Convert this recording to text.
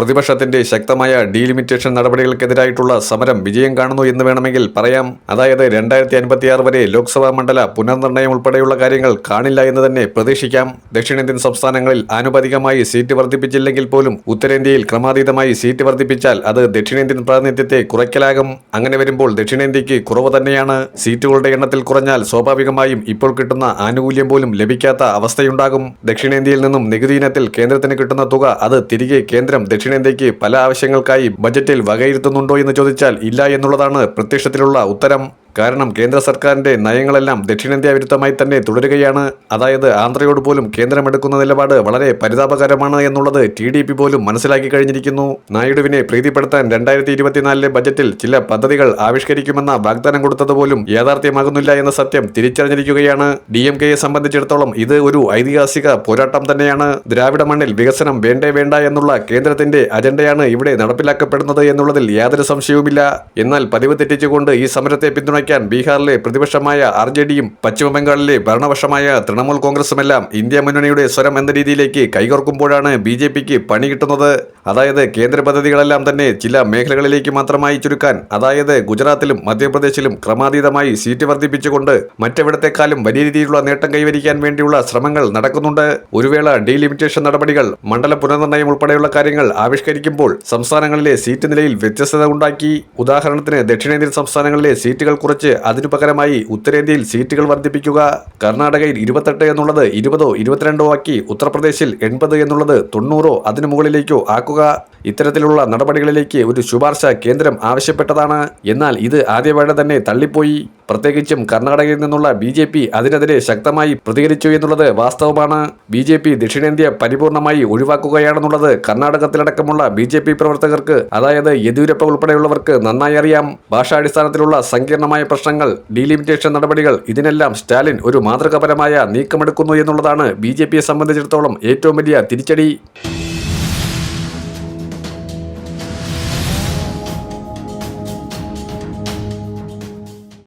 പ്രതിപക്ഷത്തിന്റെ ശക്തമായ ഡീലിമിറ്റേഷൻ നടപടികൾക്കെതിരായിട്ടുള്ള സമരം വിജയം കാണുന്നു എന്ന് വേണമെങ്കിൽ പറയാം. അതായത് രണ്ടായിരത്തി അൻപത്തിയാറ് വരെ ലോക്സഭാ മണ്ഡല പുനർനിർണയം ഉൾപ്പെടെയുള്ള കാര്യങ്ങൾ കാണില്ല എന്ന് തന്നെ പ്രതീക്ഷിക്കാം. ദക്ഷിണേന്ത്യൻ സംസ്ഥാനങ്ങളിൽ ആനുപാതികമായി സീറ്റ് വർദ്ധിപ്പിച്ചില്ലെങ്കിൽ പോലും ഉത്തരേന്ത്യയിൽ ക്രമാതീതമായി സീറ്റ് വർദ്ധിപ്പിച്ചാൽ അത് ദക്ഷിണേന്ത്യൻ പ്രാതിനിധ്യത്തെ കുറയ്ക്കലാകും. അങ്ങനെ വരുമ്പോൾ ദക്ഷിണേന്ത്യക്ക് കുറവ് തന്നെയാണ്. സീറ്റുകളുടെ എണ്ണത്തിൽ കുറഞ്ഞാൽ സ്വാഭാവികമായും ഇപ്പോൾ കിട്ടുന്ന ആനുകൂല്യം പോലും ലഭിക്കാത്ത അവസ്ഥയുണ്ടാകും. ദക്ഷിണേന്ത്യയിൽ നിന്നും നികുതി ഇനത്തിൽ കേന്ദ്രത്തിന് കിട്ടുന്ന തുക അത് തിരികെ കേന്ദ്രം ദക്ഷിണേന്ത്യക്ക് പല ആവശ്യങ്ങൾക്കായി ബജറ്റിൽ വകയിരുത്തുന്നുണ്ടോ എന്ന് ചോദിച്ചാൽ ഇല്ല എന്നുള്ളതാണ് പ്രത്യക്ഷത്തിലുള്ള ഉത്തരം. കാരണം കേന്ദ്ര സർക്കാരിന്റെ നയങ്ങളെല്ലാം ദക്ഷിണേന്ത്യ വിരുദ്ധമായി തന്നെ തുടരുകയാണ്. അതായത് ആന്ധ്രയോട് പോലും കേന്ദ്രമെടുക്കുന്ന നിലപാട് വളരെ പരിതാപകരമാണ് എന്നുള്ളത് ടി ഡി പി പോലും മനസ്സിലാക്കി കഴിഞ്ഞിരിക്കുന്നു. നായിഡുവിനെ പ്രീതിപ്പെടുത്താൻ രണ്ടായിരത്തി ഇരുപത്തിനാലിലെ ബജറ്റിൽ ചില പദ്ധതികൾ ആവിഷ്കരിക്കുമെന്ന വാഗ്ദാനം കൊടുത്തത് പോലും യാഥാർത്ഥ്യമാകുന്നില്ല എന്ന സത്യം തിരിച്ചറിഞ്ഞിരിക്കുകയാണ്. ഡി എം കെയെ സംബന്ധിച്ചിടത്തോളം ഇത് ഒരു ഐതിഹാസിക പോരാട്ടം തന്നെയാണ്. ദ്രാവിഡ മണ്ണിൽ വികസനം വേണ്ടേ വേണ്ട എന്നുള്ള കേന്ദ്രത്തിന്റെ അജണ്ടയാണ് ഇവിടെ നടപ്പിലാക്കപ്പെടുന്നത് എന്നുള്ളതിൽ യാതൊരു സംശയവുമില്ല. എന്നാൽ പതിവ് തെറ്റിച്ചുകൊണ്ട് ഈ സമരത്തെ പിന്തുണയ്ക്കാൻ ബീഹാറിലെ പ്രതിപക്ഷമായ ആർ ജെ ഡിയും പശ്ചിമബംഗാളിലെ ഭരണപക്ഷമായ തൃണമൂൽ കോൺഗ്രസുമെല്ലാം ഇന്ത്യ മുന്നണിയുടെ സ്വരം എന്ന രീതിയിലേക്ക് കൈകോർക്കുമ്പോഴാണ് ബി ജെ പിക്ക് പണി കിട്ടുന്നത്. അതായത് കേന്ദ്ര പദ്ധതികളെല്ലാം തന്നെ ചില മേഖലകളിലേക്ക് മാത്രമായി ചുരുക്കാൻ അതായത് ഗുജറാത്തിലും മധ്യപ്രദേശിലും ക്രമാതീതമായി സീറ്റ് വർദ്ധിപ്പിച്ചുകൊണ്ട് മറ്റെവിടത്തെക്കാളും വലിയ രീതിയിലുള്ള നേട്ടം കൈവരിക്കാൻ വേണ്ടിയുള്ള ശ്രമങ്ങൾ നടക്കുന്നുണ്ട്. ഒരുവേള ഡീലിമിറ്റേഷൻ നടപടികൾ മണ്ഡല പുനർനിർണയം ഉൾപ്പെടെയുള്ള കാര്യങ്ങൾ ആവിഷ്കരിക്കുമ്പോൾ സംസ്ഥാനങ്ങളിലെ സീറ്റ് നിലയിൽ വ്യത്യസ്തത ഉണ്ടാക്കി. ഉദാഹരണത്തിന് ദക്ഷിണേന്ത്യൻ സംസ്ഥാനങ്ങളിലെ സീറ്റുകൾ കുറച്ച് അതിനു പകരമായി ഉത്തരേന്ത്യയിൽ സീറ്റുകൾ വർദ്ധിപ്പിക്കുക. കർണാടകയിൽ ഇരുപത്തെട്ട് എന്നുള്ളത് ഇരുപതോ ഇരുപത്തിരണ്ടോ ആക്കി ഉത്തർപ്രദേശിൽ എൺപത് എന്നുള്ളത് തൊണ്ണൂറോ അതിനു മുകളിലേക്കോ ആക്കുക ഇത്തരത്തിലുള്ള നടപടികളിലേക്ക് ഒരു ശുപാർശ കേന്ദ്രം ആവശ്യപ്പെട്ടതാണ്. എന്നാൽ ഇത് ആദ്യപാടെ തന്നെ തള്ളിപ്പോയി. പ്രത്യേകിച്ചും കർണാടകയിൽ നിന്നുള്ള ബി ജെ പി അതിനെതിരെ ശക്തമായി പ്രതികരിച്ചു എന്നുള്ളത് വാസ്തവമാണ്. ബി ജെ പി ദക്ഷിണേന്ത്യ പരിപൂർണമായി ഒഴിവാക്കുകയാണെന്നുള്ളത് കർണാടകത്തിലടക്കമുള്ള ബി ജെ പി പ്രവർത്തകർക്ക് അതായത് യെദ്യൂരപ്പ ഉൾപ്പെടെയുള്ളവർക്ക് നന്നായി അറിയാം. ഭാഷാടിസ്ഥാനത്തിലുള്ള സങ്കീർണമായ പ്രശ്നങ്ങൾ ഡീലിമിറ്റേഷൻ നടപടികൾ ഇതിനെല്ലാം സ്റ്റാലിൻ ഒരു മാതൃകാപരമായ നീക്കമെടുക്കുന്നു എന്നുള്ളതാണ് ബി ജെ പിയെ സംബന്ധിച്ചിടത്തോളം ഏറ്റവും വലിയ തിരിച്ചടി.